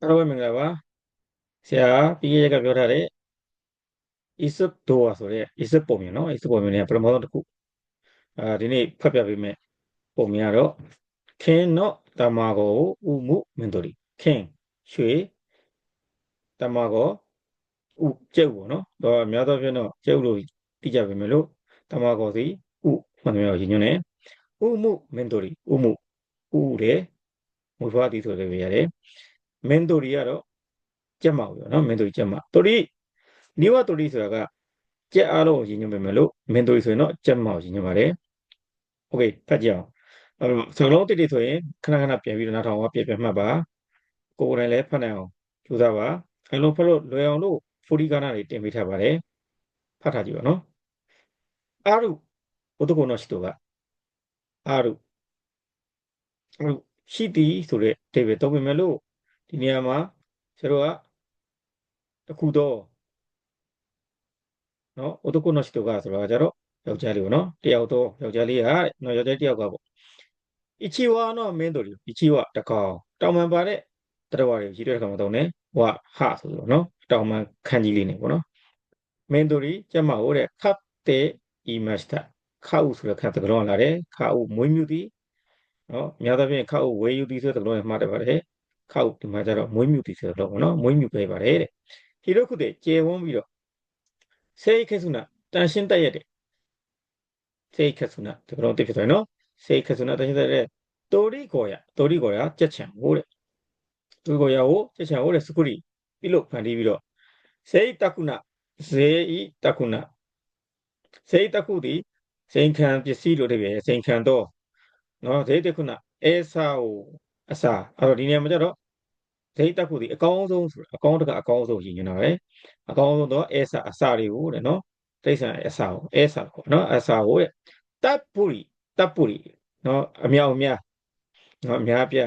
အားလုံးပဲမင်္ဂလာပါဆရာပြီးခဲ့ရက်ကပြောထားတဲ့ Isip Doa ဆိုတဲ့ Isip ပုံမြင်နော် Isip ပုံမြင်เนี่ยပထမဆုံးတစ်ခုအာဒီနေ့ဖတ်ပြပေးမယ်ပုံမြင်ကတော့ခင်းတော့တမာကိုဥမှုမင်းတို့ဒီခင်းရွှေတမာကိုဥကျုပ်ပေါ့နော်တော့အများသောဖြင့်တော့ကျုပ်လို့သိကြပေမဲ့လို့တမာကိုစီဥမှန်တယ်ရောရည်ညွှန်းတယ်ဥမှုမင်းတို့ဒီဥမှုဥတဲ့မွေးဖွားသည်ဆိုလည်းရတယ် မင်းတို့ရီကတော့ကြက်မောက်ပြောနော်မင်းတို့ရီကြက်မောက်တို့ရီနိဝတို့ရီဆိုတာကကြက်အားလုံးကိုရည်ညွှန်းပေးမယ်လို့မင်းတို့ရီဆိုရင်တော့ကြက်မောက်ရည်ညွှန်းပါတယ်โอเคဖတ်ကြအောင်စကလုံးတိတိဆိုရင်ခဏခဏပြန်ပြီးတော့နောက်ထောင်ကပြန်ပြန်မှတ်ပါကိုယ်တိုင်လည်းဖတ်နိုင်အောင်ကြိုးစားပါအဲလိုဖတ်လို့လွယ်အောင်လို့ဖိုဒီကာနာတွေတင်ပေးထားပါတယ်ဖတ်ထားကြည့်ပါနော်အာရုဘုဒ္ဓဂုဏရှိသူကအာရုအာရုရှိသည်ဆိုတဲ့ဒေဝေသုံးပေမဲ့လို့ ဒီနေရာမှာဆရာတို့ကတခုတော့နော်男の人がဆိုတာကကြတော့ယောက်ျားလေးပေါ့နော်တယောက်တော့ယောက်ျားလေးကတဲ့နော်ယောက်ျားတယောက်ကပေါ့一話の面取り一話တကောင်တောင်မှန်ပါတဲ့တရဝတွေကြီးတဲ့ခါမှာတော့ねဝဟဆိုလို့နော်တောင်မှန်ခန်းကြီးလေးနေပေါ့နော်မင်းတို့ကျမဟုတ်တဲ့ခတ်တဲ့ဤမစတာခါဥဆိုတဲ့ခတ်တကောင်လာတယ်ခါဥမွေးမြူသည်နော်အများသဖြင့်ခါဥဝေယူသည်ဆိုတဲ့ကောင်မှားတယ်ပါတယ် ခါဥဒီမှာကျတော့မွေးမြူသည်ဆိုတဲ့ကောင်ပေါ့နော်မွေးမြူပေးပါတယ်တဲ့ဒီလိုခုတည်းကျေဝန်းပြီးတော့စေခေစုနာတန်ရှင်းတက်ရက်တဲ့စေခေစုနာဒီကောင်တိဖြစ်သွားနော်စေခေစုနာတန်ရှင်းတက်ရက်တိုရီကိုရတိုရီကိုရကြက်ချံဟိုတဲ့တိုရီကိုရကိုကြက်ချံဟိုတဲ့စကုရီပြုလို့ဖန်တီးပြီးတော့စေတကုနာဇေဤတကုနာဇေတကုသည်စိန်ခံပစ္စည်းလို့တည်းပဲစိန်ခံတော့နော်ဇေတကုနာအဲစာကိုအစာအဲ့တော့ဒီနေရာမှာကျတော့ ဇိတ်တက်ဖို့ဒီအကောင်းဆုံးဆိုတာအကောင်းတကအကောင်းဆုံးရည်ညွှန်းတာပဲအကောင်းဆုံးတော့အဲဆာအစာတွေကိုတဲ့နော်တိတ်ဆန်အစာကိုအဲဆာကိုနော်အစာကိုတဲ့တပ်ပူရီတပ်ပူရီနော်အမြောက်အများနော်အများပြ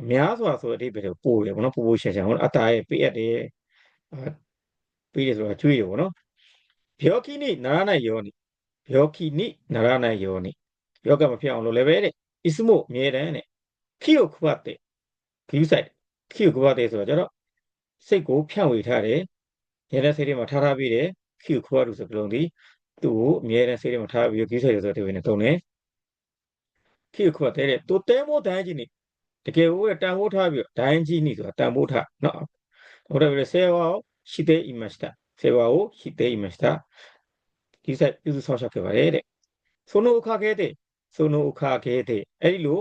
အများစွာဆိုတဲ့အဓိပ္ပာယ်ကိုပို့ရပေါ့နော်ပို့ပို့ရှင်းရှင်းပေါ့နော်အတားရဲ့ပေးအပ်တယ်ပေးတယ်ဆိုတာကျွေးရပေါ့နော်ဘျောကိနိနာရဏယောနိဘျောကိနိနာရဏယောနိယောဂမဖြစ်အောင်လို့လည်းပဲတဲ့ဣစမို့အမြဲတမ်းတဲ့ခိယုခုတ်တဲ့ခယူဆိုင် ခိယုကပတေဆိုတော့ကျတော့စိတ်ကိုဖြန့်ဝေထားတယ်ဉာဏ်နဲ့စိတ်ထဲမှာထားထားပြီးတယ်ခိယုခဝတုဆိုပြုံးသည်သူ့ကိုအမြဲတမ်းစိတ်ထဲမှာထားပြီးကိစ္စရဆိုတဲ့ဝင်နေတုံးတယ်ခိယုခဝတဲ့သူတဲမိုးတိုင်းကြီးနေတကယ်ကိုတန်ဖိုးထားပြီးဒိုင်းကြီးနေဆိုတာတန်ဖိုးထားနော်ဟုတ်တယ်ပြီဆေဝါကိုရှိသေးအိမစတာဆေဝါကိုရှိသေးအိမစတာဒီဆက်ပြုစုဆောင်ရှာခဲ့ပါတယ်တဲ့ဆိုနိုအခါခဲတဲ့ဆိုနိုအခါခဲတဲ့အဲ့ဒီလို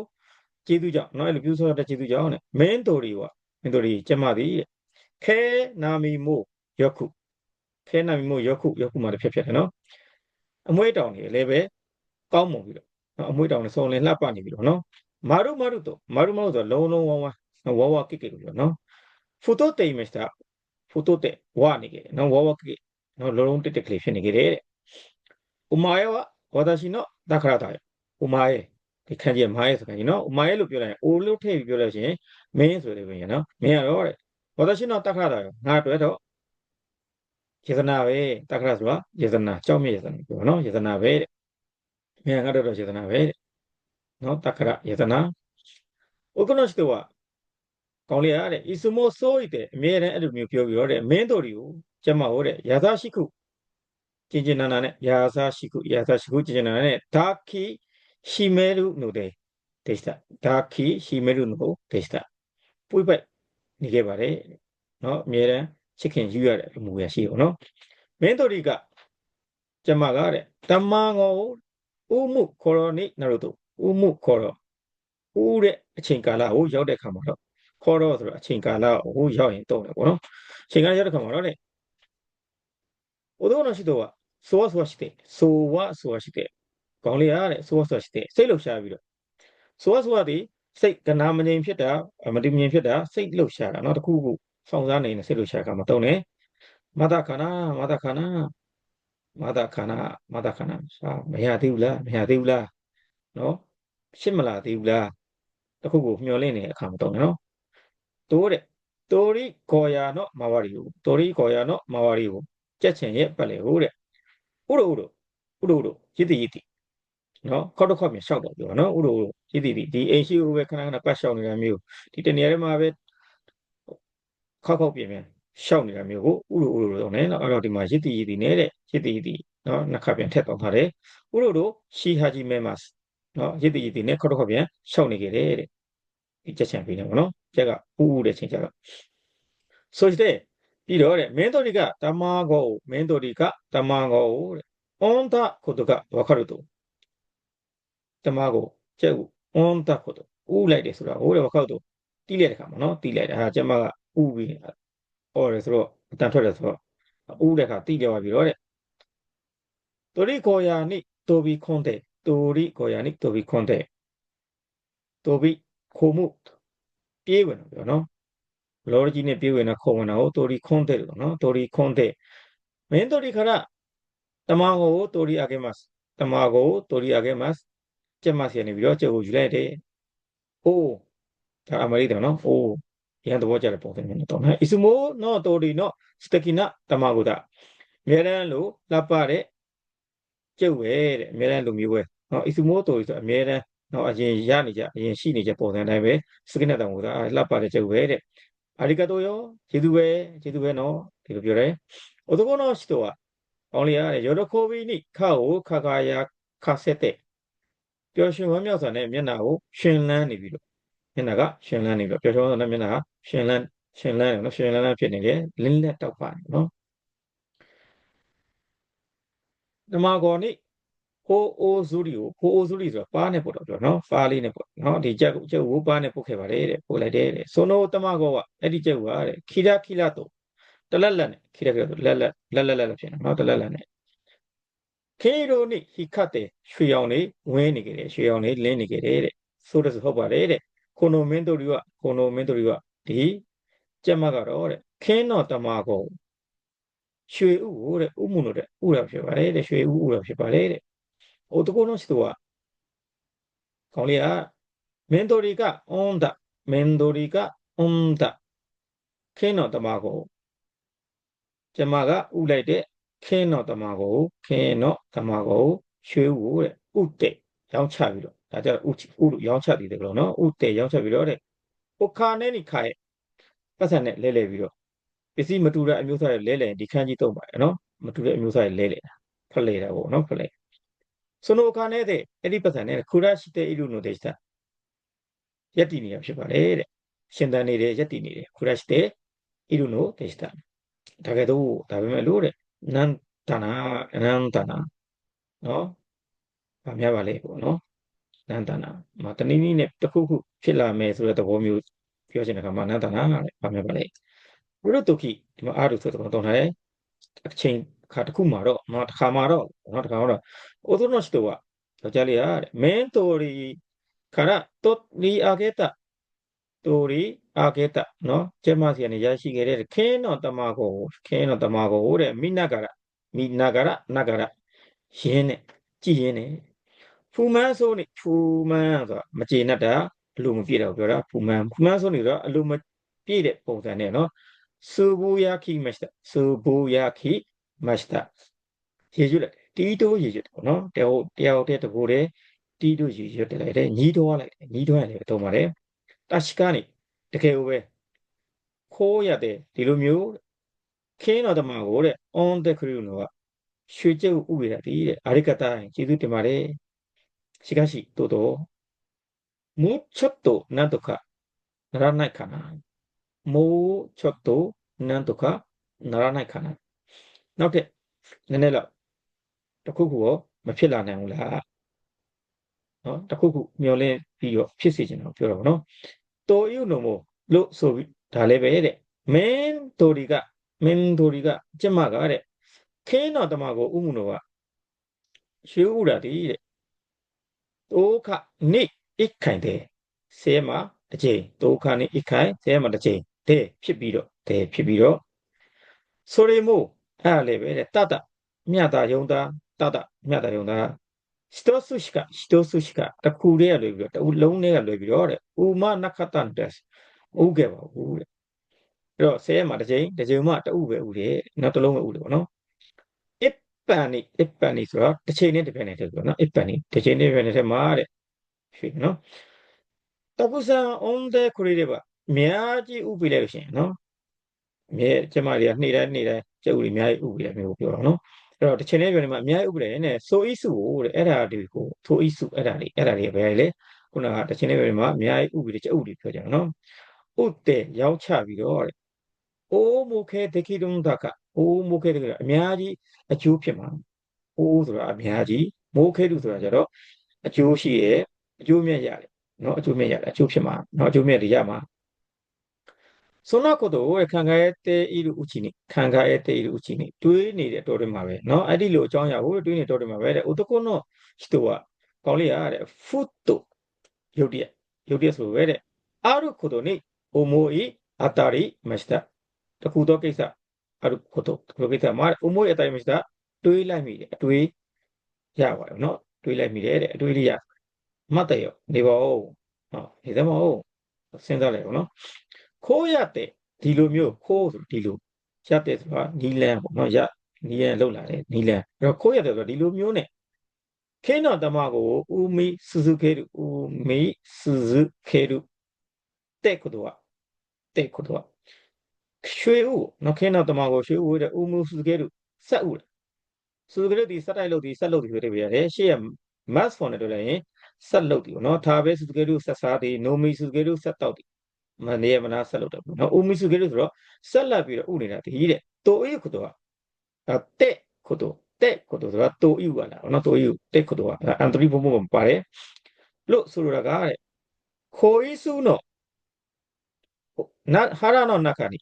ကျေးဇူးကြောင့်နော်အဲ့လိုပြုစုဆောင်တဲ့ကျေးဇူးကြောင့်တဲ့မင်းတော်တွေကမင်းတော်တွေကျမသည်တဲ့ခဲနာမီမို့ယခုခဲနာမီမို့ယခုယခုမှာတစ်ဖြတ်ဖြတ်တယ်နော်အမွေးတောင်တွေလည်းပဲကောင်းမွန်ပြီးတော့နော်အမွေးတောင်တွေစုံလင်လှပနေပြီးတော့နော်မာရုမာရုတော့မာရုမာရုဆိုလုံးလုံးဝဝဝဝကိကိလို့ပြောနော်ဖူတိုတေမစ္စတာဖူတိုတေဝနေခဲ့နော်ဝဝကိကိနော်လုံးလုံးတက်တက်ကလေးဖြစ်နေခဲ့တယ်တဲ့ဥမာယောဝါဒရှိနော်တခရတာဥမာယေ ဒီခန်းကြီးမာယေဆိုခန်းကြီးနော်ဥမာယေလို့ပြောလိုက်ရင်အိုလို့ထည့်ပြီးပြောလို့ရှိရင်မင်းဆိုတယ်ပဲနော်မင်းကတော့တဲ့ဝါဒရှိနော်တခရတာရောငါတွေ့တော့ယေသနာပဲတခရဆိုတာယေသနာကြောက်မြယေသနာပြောနော်ယေသနာပဲတဲ့မင်းကတော့ယေသနာပဲတဲ့နော်တက္ကရယတနာဥက္ကနောရှိတဝကောင်းလေးရတဲ့ဣစုမောဆိုးတဲ့အမြဲတမ်းအဲ့လိုမျိုးပြောပြီးတော့တဲ့မင်းတော်တွေကိုကျမဟောတဲ့ယာသာရှိခုကျင်ကျင်နာနာနဲ့ယာသာရှိခုယာသာရှိခုကျင်ကျင်နာနာနဲ့ဒါခိ ရှိမဲရုနိုတဲ့ဒေသဒါခိရှိမဲရုနိုဒေသပွိပိုက်နေခဲ့ပါတယ်နော်အမြဲတမ်းချစ်ခင်ယူရတဲ့အမှုရရှိရောနော်မင်းတော်တွေကကျမကတဲ့တမန်ကိုဥမှုခေါ်တော်နိနရုတုဥမှုခေါ်တော့ဥတဲ့အချိန်ကာလကိုရောက်တဲ့ခါမှာတော့ခေါ်တော့ဆိုတော့အချိန်ကာလကိုရောက်ရင်တုံးတယ်ပေါ့နော်အချိန်ကာလရောက်တဲ့ခါမှာတော့လေ男の人はそわそわしてそわそわして ကောင်းလေးရတဲ့ဆိုဝဆိုしてစိတ်လှုပ်ရှားပြီးတော့ဆိုဝဆိုဝဒီစိတ်ကနာမငြိမ်ဖြစ်တာမတည်မငြိမ်ဖြစ်တာစိတ်လှုပ်ရှားတာเนาะတခုခုစောင့်စားနေနေစိတ်လှုပ်ရှားကမတုံးနဲ့မတခနာမတခနာမတခနာမတခနာစာမရသေးဘူးလားမရသေးဘူးလားနော်ရှင်းမလာသေးဘူးလားတခုကိုမျောလင့်နေတဲ့အခါမတော့နော်တိုးတဲ့တိုရီကောယာနောမာဝရီကိုတိုရီကောယာနောမာဝရီကိုကြက်ချင်ရဲ့ပတ်လေဟုတ်တဲ့ဥရဥရဥရဥရရည်တည်ရည်တည် နော်ခေါက်တော့ခေါက်ပြန်ရှောက်တော့ပြောနော်ဥရဥရရည်တည်တည်ဒီအိမ်ရှိကိုပဲခဏခဏပတ်ရှောက်နေတာမျိုးဒီတနေရာထဲမှာပဲခောက်ခောက်ပြင်ပြင်ရှောက်နေတာမျိုးကိုဥလိုဥလိုလို့ねနော်အဲ့တော့ဒီမှာရစ်တီရစ်တီနဲ့တဲ့ရစ်တီရစ်တီနော်နှစ်ခါပြန်ထည့်ပေါင်းထားတယ်ဥလိုတို့ရှီဟာဂျီမဲမတ်နော်ရစ်တီရစ်တီနဲ့ခောက်တစ်ခါပြန်ရှောက်နေကြတယ်တဲ့ဒီချက်ချံပေးနေပါနော်ချက်ကဥဥတဲ့ချင်းချက်ကဆိုတဲ့ပြီးတော့တဲ့မင်းတို့တွေကတမာကိုမင်းတို့တွေကတမာကိုတဲ့အွန်တာကိုတကဝခရ တုတမာကိုကျက်အွန်တာကိုတဥလိုက်တယ်ဆိုတာဟိုတဲ့ဝခရတုတီးလိုက်တဲ့ခါမှာနော်တီးလိုက်တာဟာကျမကဥပြီးဟောတယ်ဆိုတော့အတန်ထွက်တယ်ဆိုတော့ဥတဲ့ခါတီးကြပါပြီတော့တဲ့တိုရီကိုယာနိတိုဘီခွန်တဲ့တိုရီကိုယာနိတိုဘီခွန်တဲ့တိုဘီခိုမှုပြေးဝင်တော့ပြောနော်လောရကြီးနဲ့ပြေးဝင်တာခုံဝင်တာကိုတိုရီခွန်တဲ့လို့နော်တိုရီခွန်တဲ့မင်းတိုရီခရတမာကိုတိုရီအကေမတ်တမာကိုတိုရီအကေမတ် ကျက်မစီနေပြီးတော့ကျုပ်ကိုယူလိုက်တယ်အိုးဒါအမရိတယ်နော်အိုးရန်သဘောကျတဲ့ပုံစံမျိုးနဲ့တော့နော်အီစုမိုနော်တိုရီနော်စတကိနတမာကိုဒါအများရန်လို့လှပတဲ့ကျုပ်ပဲတဲ့အများရန်လူမျိုးပဲနော်အီစုမိုတိုရီဆိုအများရန်နော်အရင်ရနေကြအရင်ရှိနေကြပုံစံတိုင်းပဲစကိနတမာကိုဒါလှပတဲ့ကျုပ်ပဲတဲ့ありがとうよကျေးဇူးပဲကျေးဇူးပဲနော်ဒီလိုပြောတယ်男の人はကောင်းလေးရတယ်喜びに顔を輝かせて ပျော်ရွှင်ဝမ်းမြောက်စွာနဲ့မျက်နှာကိုရှင်လန်းနေပြီးတော့မျက်နှာကရှင်လန်းနေပြီးတော့ပျော်ရွှင်ဝမ်းမြောက်စွာနဲ့မျက်နှာကရှင်လန်းရှင်လန်းတယ်နော်ရှင်လန်းလန်းဖြစ်နေတယ်လင်းလက်တောက်ပါနေနော်ဓမ္မဂောနိဟိုအိုဇူရီကိုဟိုအိုဇူရီဆိုတာပါနဲ့ပို့တော့ပြောနော်ပါလေးနဲ့ပို့နော်ဒီချက်ကိုချက်ကိုပါနဲ့ပို့ခဲ့ပါတယ်တဲ့ပို့လိုက်တယ်တဲ့ဆိုနိုတမဂောကအဲ့ဒီချက်ကိုကတဲ့ခိရခိလတော့တလက်လက်နဲ့ခိရခိလတော့လက်လက်လက်လက်လက်ဖြစ်နေနော်တလက်လက်နဲ့ ခေရိုနိဟိခတ်တေရွှေအောင်လေးဝင်းနေကြတယ်ရွှေအောင်လေးလင်းနေကြတယ်တဲ့ဆိုတော့ဟုတ်ပါတယ်တဲ့ခုနုမင်းတို့တွေကခုနုမင်းတို့တွေကဒီကျက်မကတော့တဲ့ခင်းတော်တမကောရွှေဥကိုတဲ့ဥမှုလို့တဲ့ဥရဖြစ်ပါတယ်တဲ့ရွှေဥဥရဖြစ်ပါတယ်တဲ့ဟိုတကုန်းလုံးစီတော့ကောင်းလေးကမင်းတို့တွေကအွန်ဒမင်းတို့တွေကအွန်ဒခင်းတော်တမကောကျမကဥလိုက်တဲ့ ခင်းတော့တမကိုခင်းတော့တမကိုရွှေကိုတဲ့ဥတေရောင်းချပြီးတော့ဒါကြဥဥရောင်းချတည်တယ်ကတော့နော်ဥတေရောင်းချပြီးတော့တဲ့ဥခါနဲ့နိခါရဲ့ပတ်စံနဲ့လဲလဲပြီးတော့ပစ္စည်းမတူတဲ့အမျိုးအစားတွေလဲလဲဒီခန်းကြီးတုံးပါတယ်နော်မတူတဲ့အမျိုးအစားတွေလဲလဲတာဖလဲတာပေါ့နော်ဖလဲဆိုတော့အခါနဲ့တဲ့အဲ့ဒီပတ်စံနဲ့ခူရရှိတဲ့အီလူနိုဒေတာယက်တည်နေတာဖြစ်ပါတယ်တဲ့ရှင်သန်နေတယ်ယက်တည်နေတယ်ခူရရှိတဲ့အီလူနိုဒေတာဒါကဲတော့ဒါပဲမဲ့လို့တဲ့ နန္တနာအနန္တနာနော်ဗာမြပါလေပေါ့နော်နန္တနာမတနည်းနည်းနဲ့တစ်ခုခုဖြစ်လာမယ်ဆိုတဲ့သဘောမျိုးပြောချင်တဲ့ခါမှာနန္တနာတဲ့ဗာမြပါလေဝိရတုခိဒီမှာအာရုဆိုတဲ့ဘောတော့ထားတယ်အချိန်ခါတစ်ခုမှာတော့နော်တစ်ခါမှာတော့နော်တစ်ခါတော့အိုသိုနော့စတောကယောက်ျားလေးကတဲ့မင်းတော်ရီခါရတောနီအာကေတတော်ရီ အာကေတာနော်ကျမစီကနေရရှိခဲ့တဲ့ခင်းတော်တမကိုခင်းတော်တမကိုတဲ့မိနကရမိနကရနကရရင်းနဲ့ကြည်ရင်းနဲ့ဖူမန်းဆိုးနေဖူမန်းဆိုတာမကျေနပ်တာအလိုမပြည့်တော့ပြောတာဖူမန်းဖူမန်းဆိုးနေတော့အလိုမပြည့်တဲ့ပုံစံနဲ့နော်စူဘူယာခိမစတာစူဘူယာခိမစတာရေကျွတ်လိုက်တီးတိုးရေကျွတ်ပေါ့နော်တယောက်တယောက်တည်းတကိုယ်တည်းတီးတိုးရေကျွတ်တက်လိုက်တယ်ညီးတွားလိုက်တယ်ညီးတွားရတယ်တုံးပါတယ်တရှိကနေ တကယ်ကိုပဲခိုးရတဲ့ဒီလိုမျိုးခင်းတော်တမန်ကိုတဲ့ on the crew လို့ကရွှေကျုပ်ဥပ္ပေတာဒီတဲ့အရိကတာကျေးဇူးတင်ပါတယ်ရှိကရှိတို့တော့မုချတ်တုနန္တခနရနိုင်ခနာမုချတ်တုနန္တခနရနိုင်ခနာနောက်ထပ်နည်းနည်းတော့တခုခုရောမဖြစ်လာနိုင်ဘူးလားနော်တခုခုမျောလင်းပြီးတော့ဖြစ်စေချင်တာပြောတာပေါ့နော် တော်ယူနုံမို့လို့ဆိုပြီးဒါလည်းပဲတဲ့မင်းတို့ဒီကမင်းတို့ဒီကကျမကတဲ့ခင်းတော်တမကိုဥမှုတော်ကရွှေဥတာတည်းတဲ့ဒုက္ခနိအိခိုင်တဲ့ဆဲမှာတစ်ချိန်ဒုက္ခနိအိခိုင်ဆဲမှာတစ်ချိန်တဲ့ဖြစ်ပြီးတော့တဲ့ဖြစ်ပြီးတော့ဆိုရီမို့အဲ့လည်းပဲတဲ့တတမြတ်တာယုံတာတတမြတ်တာယုံတာ 一つしか一つしかတခုတည်းကလွယ်ပြီးတော့တလုံးတည်းကလွယ်ပြီးတော့တဲ့ဥမနခတန်တက်ဥခဲ့ပါဘူးတဲ့အဲ့တော့ဆဲမှာတစ်ချိန်တစ်ချိန်မှတဥပဲဥတယ်နောက်တစ်လုံးပဲဥတယ်ပေါ့နော်အပန်နိအပန်နိဆိုတော့တစ်ချိန်နဲ့တစ်ပြိုင်နက်တည်းဆိုတော့နော်အပန်နိတစ်ချိန်နဲ့တစ်ပြိုင်နက်တည်းမှာတဲ့ရွှေနော်တပုစံ on the ခရီးတွေပါအများကြီးဥပြလိုက်လို့ရှိရင်နော် အမြဲကျမတွေကနှိမ့်တိုင်းနှိမ့်တိုင်းကျုပ်တွေအများကြီးဥပဒေမျိုးပြောတော့နော် အဲ့တော့တစ်ချိန်လေးပြောနေမှာအများကြီးဥပဒေနဲ့ဆိုအီစုကိုတဲ့အဲ့ဒါတွေကိုဆိုအီစုအဲ့ဒါတွေအဲ့ဒါတွေပဲလေခုနကတစ်ချိန်လေးပြောနေမှာအများကြီးဥပဒေကျုပ်တွေပြောကြတယ်နော်ဥတဲ့ရောက်ချပြီးတော့တဲ့အိုးမိုခဲဒခိတုံဒကအိုးမိုခဲဒခိအများကြီးအကျိုးဖြစ်မှာအိုးဆိုတာအများကြီးမိုးခဲတုဆိုတာကြတော့အကျိုးရှိရဲ့အကျိုးမြတ်ရတယ်နော်အကျိုးမြတ်ရတယ်အကျိုးဖြစ်မှာနော်အကျိုးမြတ်တွေရမှာ そんなことを考えているうちに、考えているうちに、တွေးနေတဲ့တော်တွေမှာပဲเนาะအဲ့ဒီလိုအကြောင်းအရာကိုတွေးနေတော်တွေမှာပဲတဲ့男の人はကောင်းလေးရတဲ့ foot とရုပ်တရက်ရုပ်တရက်ဆိုပဲတဲ့あることに思い当たりましたတခုသောကိစ္စあることတခုသောကိစ္စမှာ思い当たりましたတွေးလိုက်မိတယ်အတွေးရပါတယ်เนาะတွေးလိုက်မိတယ်တဲ့အတွေးလေးရမှတ်တယ်ရောနေပါဦးဟောနေသမောစဉ်းစားလိုက်အောင်เนาะ ခိုးရတယ်ဒီလိုမျိုးခိုးဒီလိုရတယ်ဆိုတာနီလန်ပေါ့နော်ရနီလန်လောက်လာတယ်နီလန်အဲ့တော့ခိုးရတယ်ဆိုတော့ဒီလိုမျိုး ਨੇ ခင်းတော်တမကိုဦးမီစူဇူကေရုဦးမီစူဇူကေရုတဲ့ကုတော့တဲ့ကုတော့ရွှေဦးနော်ခင်းတော်တမကိုရွှေဦးတဲ့ဦးမူစူဇူကေရုဆက်ဦးစူဇူကေရုဒီဆက်တိုက်လို့ဒီဆက်လို့ဒီဆိုတဲ့ပြရတယ်ရှေ့က mass phone နဲ့တွေ့လိုက်ရင်ဆက်လို့ဒီပေါ့နော်ဒါပဲစူဇူကေရုဆက်စားဒီနိုမီစူဇူကေရုဆက်တော့ဒီ မနေရမနာဆက်လုပ်တယ်ပေါ့နော်အိုမီစုကေလို့ဆိုတော့ဆက်လက်ပြီးတော့ဥနေတာတကြီးတဲ့တိုအေကိုတော့အဲတဲ့ကိုတော့တဲ့ကိုတော့ဆိုတာတိုအီကလာနော်တိုအီတဲ့ကိုတော့အန်တရီဘုံဘုံပါတယ်လို့ဆိုလိုတာကတဲ့ခိုအီစုနော်နာဟာရနောနခါနီ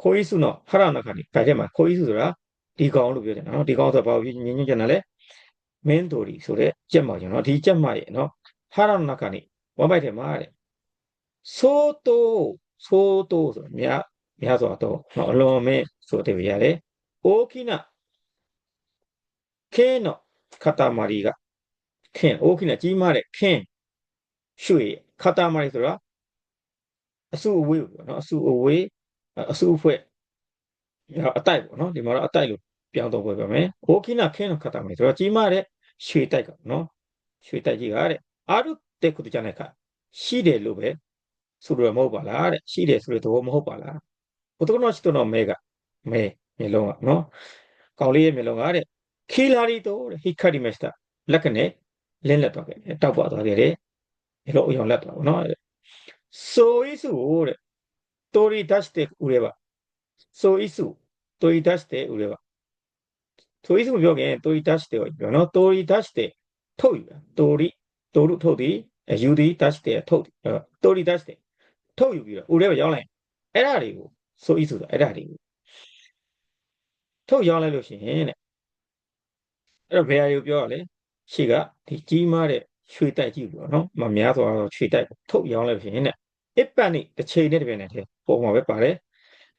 ခိုအီစုနော်ဟာရနောနခါနီဒါကျမှခိုအီစုဆိုတာဒီကောင်လို့ပြောတယ်နော်ဒီကောင်ဆိုတော့ဘာဖြစ်ညင်ညင်ကျန်တယ်လဲမင်းတိုရီဆိုတဲ့ကြက်မှကျွန်တော်ဒီကြက်မှရဲ့နော်ဟာရနောနခါနီဝမ်ဘိုက်ထဲမှာတဲ့ 相当相当ဆိုများများစွာတော့နော်အလွန်မဲ့ဆိုတဲ့ပြရတယ်大きなခဲの塊がခဲ大きなကြီးမားတဲ့ခဲရွှေ塊ဆိုတာအစုအဝေးပေါ့နော်အစုအဝေးအစုအဖွဲ့အတိုက်ပေါ့နော်ဒီမှာတော့အတိုက်လို့ပြောင်းတော့ပြောမယ်大きなခဲの塊ဆိုတော့ကြီးမားတဲ့ရွှေတိုက်ကနော်ရွှေတိုက်ကြီးကတဲ့あるってことじゃないかရှိတယ်လို့ပဲ ဆိုလိုမဟုတ်ပါလားတဲ့ရှိတယ်ဆိုတဲ့သဘောမဟုတ်ပါလားဘုဒ္ဓနောရှိတော်မဲကမဲမျိုးလုံးကနော်ကောင်လေးရဲ့မျိုးလုံးကတဲ့ခီလာရီတိုတဲ့ဟိခတ်ဒီမက်စတာလက်ကနေလင်းလက်သွားခဲ့တယ်တောက်ပွားသွားခဲ့တယ်မျိုးလုံးအယောင်လက်သွားပါနော်ဆိုအီစုတဲ့တိုရီဒတ်တဲ့ဦးရဲပါဆိုအီစုတိုရီဒတ်တဲ့ဦးရဲပါဆိုအီစုပြောခင်တိုရီဒတ်တဲ့ကိုပြောနော်တိုရီဒတ်တဲ့ထုတ်ယူတာတိုရီတိုရုထုတ်သည်ယူသည်ဒတ်တဲ့ထုတ်သည်တိုရီဒတ်တဲ့ ထုတ်ယူပြီးတော့ဦးထဲပဲရောင်းလိုက်အဲ့ဒါတွေကိုဆိုဤဆိုတာအဲ့ဒါတွေကိုထုတ်ရောင်းလိုက်လို့ရှိရင်တဲ့အဲ့တော့ဘယ်ဟာကိုပြောရလဲရှေ့ကဒီကြီးမားတဲ့ရွှေတိုက်ကြီးပေါ့နော်မများသွားတော့ရွှေတိုက်ထုတ်ရောင်းလိုက်လို့ရှိရင်တဲ့အစ်ပတ်နဲ့တစ်ချိန်နဲ့တစ်ပြိုင်နက်တည်းပုံမှာပဲပါတယ်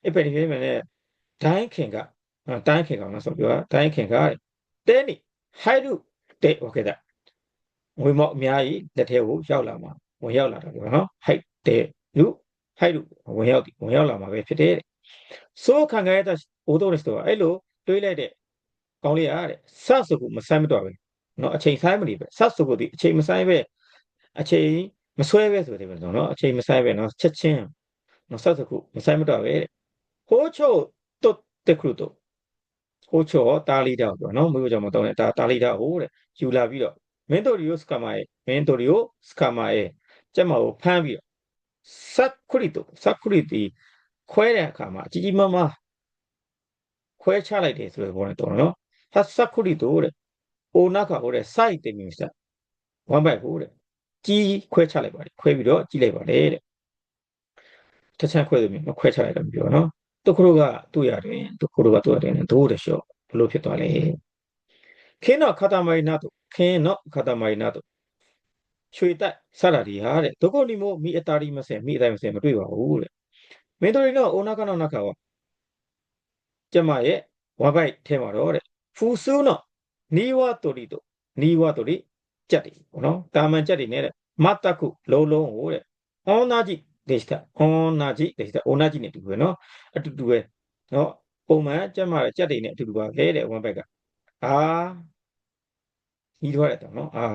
အစ်ပတ်တစ်ပြိုင်နက်နဲ့ဒိုင်းခင်ကဒိုင်းခင်ကောင်လားဆိုပြောတာဒိုင်းခင်ကတဲနိဟိုက်ရုတဲโอเคဒါငွေမောက်အများကြီးလက်ထဲကိုရောက်လာမှာဝင်ရောက်လာတာပြောနော်ဟိုက်တဲ လူထိုက်လူဝင်ရောက်ဝင်ရောက်လာမှာပဲဖြစ်တယ်ဆိုခံခဲ့တဲ့ဘိုးတော်ရစ်တော်အဲ့လိုတွေးလိုက်တဲ့ကောင်းလေးရတဲ့ဆတ်ဆိုကိုမဆိုင်မတော်ပဲနော်အချိန်ဆိုင်မနေပဲဆတ်ဆိုကိုဒီအချိန်မဆိုင်ပဲအချိန်မဆွဲပဲဆိုတယ်ပဲနော်အချိန်မဆိုင်ပဲနော်ချက်ချင်းနော်ဆတ်ဆိုကိုမဆိုင်မတော်ပဲတဲ့ဟိုးချို့တုတ်တခုတုတ်ဟိုးချို့တာလီတောက်ပြောနော်မျိုးကြောင့်မတော်နဲ့တာတာလီတောက်ဟိုးတဲ့ယူလာပြီးတော့မင်းတို့ရီယိုစကမာရဲ့မင်းတို့ရီယိုစကမာရဲ့ကျက်မကိုဖမ်းပြီးတော့ စက်ခရီတိုစက်ခရီတီခွဲတဲ့အခါမှာအကြီးကြီးမားမားခွဲချလိုက်တယ်ဆိုတဲ့ဘောနဲ့တော့နော်ဟာစက်ခရီတိုတဲ့အိုနာကဟိုတဲ့ site တင်မျိုးစက်ဝမ်ဘိုက်ဟိုတဲ့ကြီးခွဲချလိုက်ပါတယ်ခွဲပြီးတော့ကြီးလိုက်ပါတယ်တဲ့တခြားခွဲသူမျိုးမခွဲချလိုက်တော့ပြောနော်တခုတို့ကတွေ့ရတယ်တခုတို့ကတွေ့ရတယ်ဒိုးတဲ့ရှော့ဘလို့ဖြစ်သွားလဲခင်းတော့ခတာမိုင်နာတို့ခင်းတော့ခတာမိုင်နာတို့ ရွှေတက်စတာဒီဟာတဲ့ဒုက္ခနိမောမိအတာရီမစဲမိအတိုင်းမစဲမတွေ့ပါဘူးတဲ့မင်းတို့တော့အိုနာကနောနခါဝကျမရဲ့ဝဘိုက်ထဲမှာတော့တဲ့ဖူဆူနောနီဝတိုရီတို့နီဝတိုရီကြက်တယ်ဘောနော်တာမန်ကြက်တွေနဲ့တဲ့မတ်တကုလုံးလုံးဟိုတဲ့အောနာကြီးဒေစတာအောနာကြီးဒေစတာအိုနာကြီးနဲ့တူပဲနော်အတူတူပဲနော်ပုံမှန်ကျက်မှာကြက်တွေနဲ့အတူတူပါခဲတဲ့ဝဘိုက်ကအာညီတော့တယ်တော့နော်အာ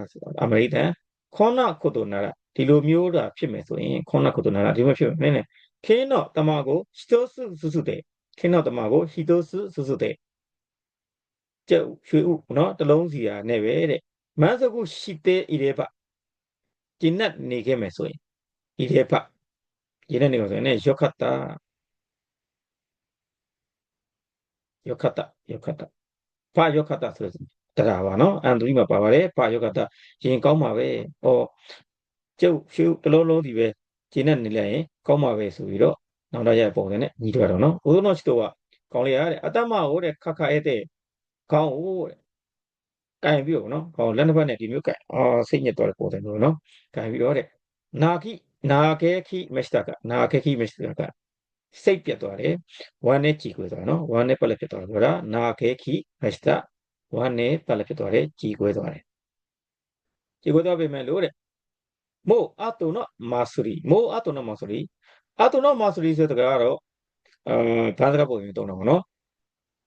အမေရိကန် ခေါနာကုတနာရဒီလိုမျိုးတာဖြစ်မယ်ဆိုရင်ခေါနာကုတနာရဒီမှာဖြစ်မယ်နည်းနည်းခင်းတော့တမကိုဟီတိုစုစုစုတဲ့ခင်းတော့တမကိုဟီတိုစုစုစုတဲ့ကျုပ်ရွှေဥနော်တလုံးစီရနဲ့ပဲတဲ့မန်းစကုရှိတဲ့ဣရေဖကျင်းတ်နေခဲ့မယ်ဆိုရင်ဣရေဖရင်းနေနေဆိုရင်ねယောခတ်တာယောခတ်တာယောခတ်တာဘာယောခတ်တာဆို တရားပါနော်အန်ဒရီမှာပါပါတယ်ဘာယောခတ်တာရင်ကောင်းပါပဲဟောကျုပ်ရှုတလုံးလုံးဒီပဲကျင်းနဲ့နေလိုက်ရင်ကောင်းပါပဲဆိုပြီးတော့နောက်တော့ရပုံစံနဲ့ညီတော့တော့နော်ဦးသောချစ်တို့ကကောင်းလေရတဲ့အတ္တမဟိုတဲ့ခက်ခါရဲ့တဲ့ကောင်းဟိုတဲ့ကင်ပြီးတော့နော်ဟောလက်နှစ်ဖက်နဲ့ဒီမျိုးကင်အော်စိတ်ညစ်သွားတဲ့ပုံစံမျိုးနော်ကင်ပြီးတော့တဲ့နာခိနာခဲခိမစ္စတကနာခဲခိမစ္စတကစိတ်ပြတ်သွားတယ်ဝမ်းနဲ့ကြည်ခွေသွားနော်ဝမ်းနဲ့ပလက်ပြတ်သွားတယ်ဆိုတာနာခဲခိမစ္စတ ဝမ်းနဲ့ပလက်ပြတ်သွားတယ်ကြည်ခွေသွားတယ်ကြည်ခွေသွားပြီမဲ့လို့တဲ့မို့အတုနောမာစရီမို့အတုနောမာစရီအတုနောမာစရီဆိုတဲ့ကတော့အဲဘာသာပုံရင်တုံးတော့နော်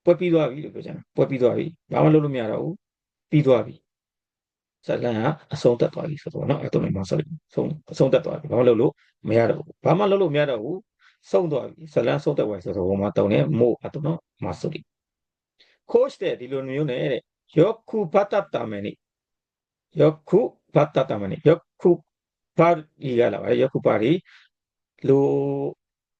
ပွဲပြီးသွားပြီလို့ပြောကြတယ်ပွဲပြီးသွားပြီဘာမှလုပ်လို့မရတော့ဘူးပြီးသွားပြီဇလန်ကအဆုံးသက်သွားပြီဆိုတော့နော်အတုနောမာစရီဆုံးအဆုံးသက်သွားပြီဘာမှလုပ်လို့မရတော့ဘူးဘာမှလုပ်လို့မရတော့ဘူးဆုံးသွားပြီဇလန်ဆုံးသက်သွားပြီဆိုတော့ဟိုမှာတုံးတယ်မို့အတုနောမာစရီ ခိုးတဲ့ဒီလိုမျိုးနဲ့တဲ့ယောခုဘတ်တတမနိယောခုဘတ်တတမနိယောခုပါရီရလာပါတယ်ယောခုပါရီလို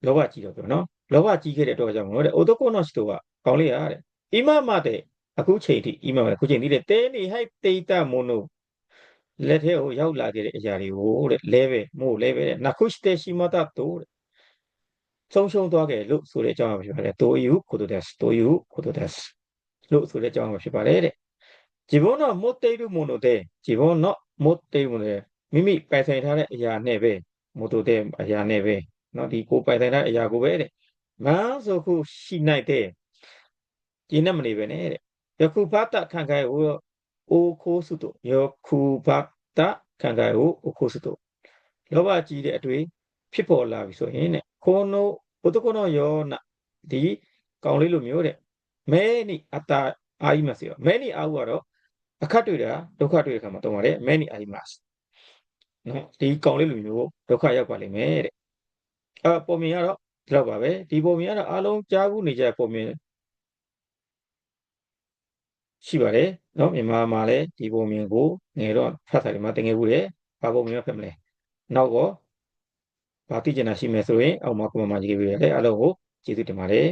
လောဘကြီးတော့ပြောနော်လောဘကြီးခဲ့တဲ့တော့ကြောင့်မို့တဲ့အိုတိုကိုနော့စ်တို့ကကောင်းလေးရတဲ့အိမမတဲ့အခုချိန်ထိအိမမအခုချိန်ထိတဲ့တဲနေဟိုက်တေတမွန်တို့လက်ထဲကိုရောက်လာခဲ့တဲ့အရာတွေကိုတဲ့လဲပဲမို့လဲပဲတဲ့နခုရှ်တေရှိမတတို့တဲ့ဆုံးရှုံးသွားခဲ့လို့ဆိုတဲ့အကြောင်းအရာဖြစ်ပါတယ်တိုယူကိုတိုဒက်စ်တိုယူကိုတိုဒက်စ် လို့ဆိုတဲ့အကြောင်းပဲဖြစ်ပါတယ်တဲ့ဂျီဘုံတော့မုတ်တိတ်မှုလို့တဲ့ဂျီဘုံတော့မုတ်တိတ်မှုလေမိမိပိုင်ဆိုင်ထားတဲ့အရာနဲ့ပဲမုတ်တို့တဲ့အရာနဲ့ပဲเนาะဒီကိုပိုင်ဆိုင်ထားတဲ့အရာကိုပဲတဲ့မန်းဆိုခုရှိနိုင်တဲ့ကျင်းနဲ့မနေပဲနဲ့တဲ့ယခုဘတ်တခံခိုင်ဟိုအိုခိုးစုတို့ယခုဘတ်တခံခိုင်ဟိုအိုခိုးစုတို့လောဘကြီးတဲ့အတွေ့ဖြစ်ပေါ်လာပြီဆိုရင်တဲ့ခိုးနိုးဘုဒ္ဓကုဏယောနဒီကောင်လေးလိုမျိုးတဲ့ မဲနိအတ္တအာယိမတ်စီရောမဲနိအာဟုကတော့အခက်တွေ့တာဒုက္ခတွေ့တဲ့ခါမှာတုံးပါတယ်မဲနိအာယိမတ်နော်ဒီကောင်လေးလူမျိုးဒုက္ခရောက်ပါလိမ့်မယ်တဲ့အဲပုံမြင်ကတော့ဒီလောက်ပါပဲဒီပုံမြင်ကတော့အားလုံးကြားဘူးနေကြပုံမြင်ရှိပါတယ်နော်မြန်မာမှာလည်းဒီပုံမြင်ကိုငယ်တော့ဖတ်ထားတယ်မှာတင်ငယ်ဘူးတယ်ဘာပုံမြင်ဖတ်မလဲနောက်တော့ဘာသိကျင်တာရှိမယ်ဆိုရင်အောက်မှာကွန်မန့်မှာရေးပေးရတယ်အားလုံးကိုကျေးဇူးတင်ပါတယ်